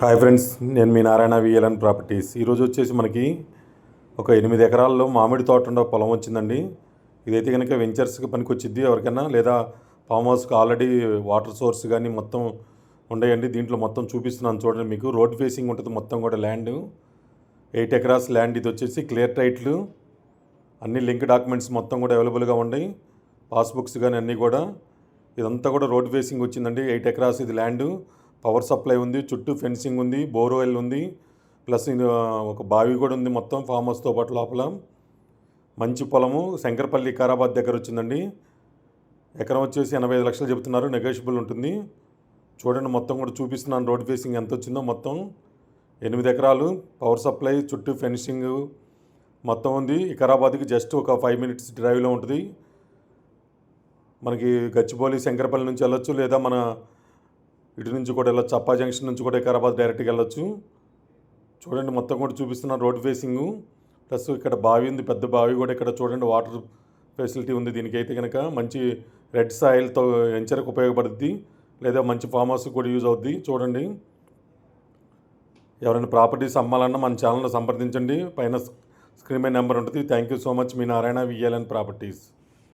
Hi friends నేను మీ Narayana VLN properties. ఈరోజు వచ్చేసి మనకి ఒక ఎనిమిది ఎకరాల్లో మామిడి తోట ఉండే పొలం వచ్చిందండి. ఇదైతే కనుక వెంచర్స్కి పనికొచ్చిద్ది ఎవరికైనా లేదా ఫామ్ హౌస్కి ఆల్రెడీ వాటర్ సోర్స్ కానీ మొత్తం ఉండేయండి. దీంట్లో మొత్తం చూపిస్తున్నాను చూడండి మీకు. రోడ్ ఫేసింగ్ ఉంటుంది మొత్తం కూడా ల్యాండ్. ఎయిట్ ఎకరాస్ ల్యాండ్ ఇది వచ్చేసి క్లియర్ టైట్లు. అన్ని లింక్ డాక్యుమెంట్స్ మొత్తం కూడా అవైలబుల్గా ఉన్నాయి. పాస్బుక్స్ కానీ అన్నీ కూడా. ఇదంతా కూడా రోడ్ ఫేసింగ్ వచ్చిందండి. ఎయిట్ ఎకరాస్ ఇది ల్యాండ్. పవర్ సప్లై ఉంది చుట్టూ ఫెన్సింగ్ ఉంది బోర్వెల్ ఉంది ప్లస్ ఒక బావి కూడా ఉంది మొత్తం ఫామ్ హౌస్తో పాటు లోపల. మంచి పొలము శంకరపల్లి కారాబాద్ దగ్గర వచ్చిందండి. ఎకరం వచ్చేసి ఎనభై ఐదు లక్షలు చెబుతున్నారు నెగోషియబుల్ ఉంటుంది. చూడండి మొత్తం కూడా చూపిస్తున్నాను రోడ్ ఫేసింగ్ ఎంత వచ్చిందో మొత్తం. ఎనిమిది ఎకరాలు పవర్ సప్లై చుట్టూ ఫెన్సింగ్ మొత్తం ఉంది. వికారాబాద్కి జస్ట్ ఒక ఫైవ్ మినిట్స్ డ్రైవ్లో ఉంటుంది. మనకి గచ్చిబౌలి శంకరపల్లి నుంచి వెళ్ళొచ్చు లేదా మన ఇటు నుంచి కూడా వెళ్ళొచ్చు. అప్పా జంక్షన్ నుంచి కూడా వికారాబాద్ డైరెక్ట్గా వెళ్ళొచ్చు. చూడండి మొత్తం కూడా చూపిస్తున్న రోడ్ ఫేసింగ్. ప్లస్ ఇక్కడ బావి ఉంది పెద్ద బావి కూడా ఇక్కడ చూడండి వాటర్ ఫెసిలిటీ ఉంది దీనికైతే కనుక మంచి రెడ్ సాయిల్తో ఎంచరకు ఉపయోగపడుద్ది లేదా మంచి ఫామ్ హౌస్ కూడా యూజ్ అవుద్ది. చూడండి. ఎవరైనా ప్రాపర్టీస్ అమ్మాలన్నా మన ఛానల్ని సంప్రదించండి. పైన స్క్రీన్ మీద నెంబర్ ఉంటుంది. Thank you so much. Me Narayana VLN properties.